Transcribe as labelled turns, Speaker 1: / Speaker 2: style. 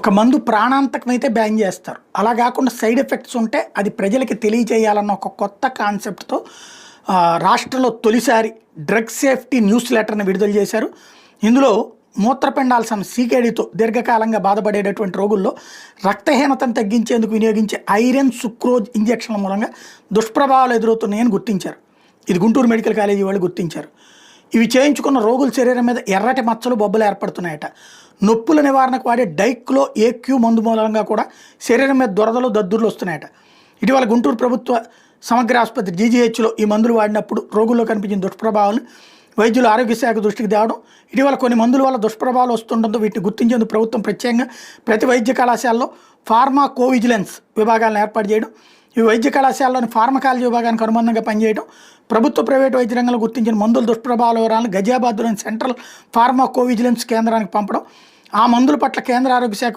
Speaker 1: ఒక మందు ప్రాణాంతకమైతే బ్యాన్ చేస్తారు. అలా కాకుండా సైడ్ ఎఫెక్ట్స్ ఉంటే అది ప్రజలకి తెలియజేయాలన్న ఒక కొత్త కాన్సెప్ట్తో రాష్ట్రంలో తొలిసారి డ్రగ్ సేఫ్టీ న్యూస్ లెటర్ని విడుదల చేశారు. ఇందులో మూత్రపిండాల సమస్య సీకేడీతో దీర్ఘకాలంగా బాధపడేటటువంటి రోగుల్లో రక్తహీనతను తగ్గించేందుకు వినియోగించే ఐరన్ సుక్రోజ్ ఇంజక్షన్ల మూలంగా దుష్ప్రభావాలు ఎదురవుతున్నాయని గుర్తించారు. ఇది గుంటూరు మెడికల్ కాలేజీ వాళ్ళు గుర్తించారు. ఇవి చేయించుకున్న రోగుల శరీరం మీద ఎర్రటి మచ్చలు బొబ్బలు ఏర్పడుతున్నాయట. నొప్పుల నివారణకు వాడే డైక్లో ఏక్యూ మందు మూలంగా కూడా శరీరం మీద దొరదలు దద్దుర్లు వస్తున్నాయట. ఇటీవల గుంటూరు ప్రభుత్వ సమగ్ర ఆసుపత్రి జీజీహెచ్లో ఈ మందులు వాడినప్పుడు రోగుల్లో కనిపించిన దుష్ప్రభావాలను వైద్యులు ఆరోగ్య శాఖ దృష్టికి తేవడం ఇటీవల కొన్ని మందుల వల్ల దుష్ప్రభావాలు వస్తుండడంతో వీటిని గుర్తించేందుకు ప్రభుత్వం ప్రత్యేకంగా ప్రతి వైద్య కళాశాలలో ఫార్మా కోవిజిలెన్స్ విభాగాలను ఏర్పాటు చేయడం ఈ వైద్య కళాశాలలోని ఫార్మకాలజీ విభాగానికి అనుబంధంగా పనిచేయడం ప్రభుత్వ ప్రైవేటు వైద్య రంగంలో గుర్తించిన మందుల దుష్ప్రభావాల వివరాలను గజియాబాద్లోని సెంట్రల్ ఫార్మా కోవిజిలెన్స్ కేంద్రానికి పంపడం ఆ మందుల పట్ల కేంద్ర ఆరోగ్య శాఖ